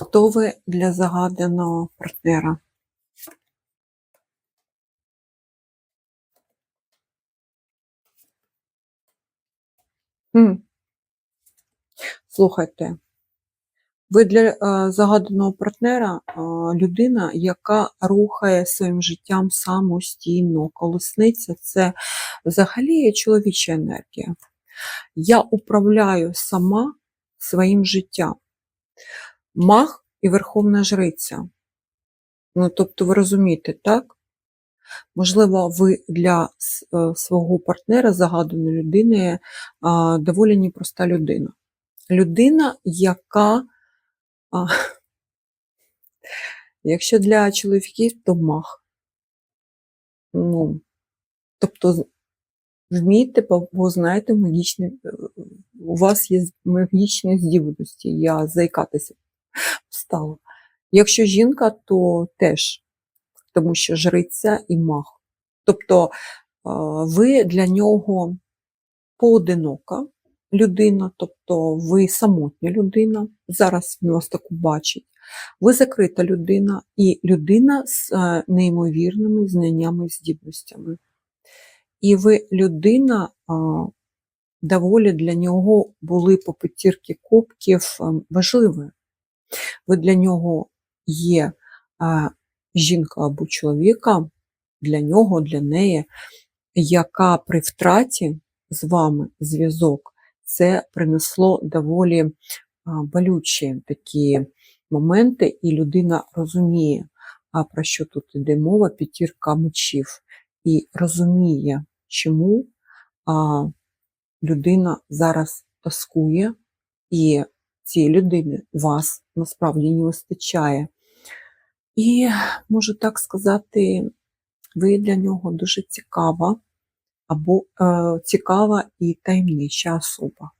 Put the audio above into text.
Хто ви для загаданого партнера? Слухайте, ви для е, загаданого партнера е, людина, яка рухає своїм життям самостійно. Колесниця це взагалі чоловіча енергія. Я управляю сама своїм життям. Маг і Верховна Жриця. Ну, тобто, ви розумієте, так? Можливо, ви для е, свого партнера, загаданої людини, доволі непроста людина. Людина, яка, якщо для чоловіків, то маг. Ну, тобто, вмієте, бо знаєте магічні, е, у вас є магічні здібності, я заїкатися стала. Якщо жінка, то теж, тому що жриця і маг. Тобто ви для нього поодинока людина, тобто ви самотня людина, зараз він вас таку бачить. Ви закрита людина і людина з е, неймовірними знаннями і здібностями. І ви людина, доволі для нього були по п'ятірки кубків е, важливою. Ви для нього є жінка або чоловіка, для нього, для неї, яка при втраті з вами зв'язок, це принесло доволі болючі такі моменти, і людина розуміє, а про що тут іде мова, п'ятірка мечів, і розуміє, чому а, людина зараз тоскує, і цієї людини вас насправді не вистачає. І можу так сказати, ви для нього дуже цікава або е, цікава і таємнича особа.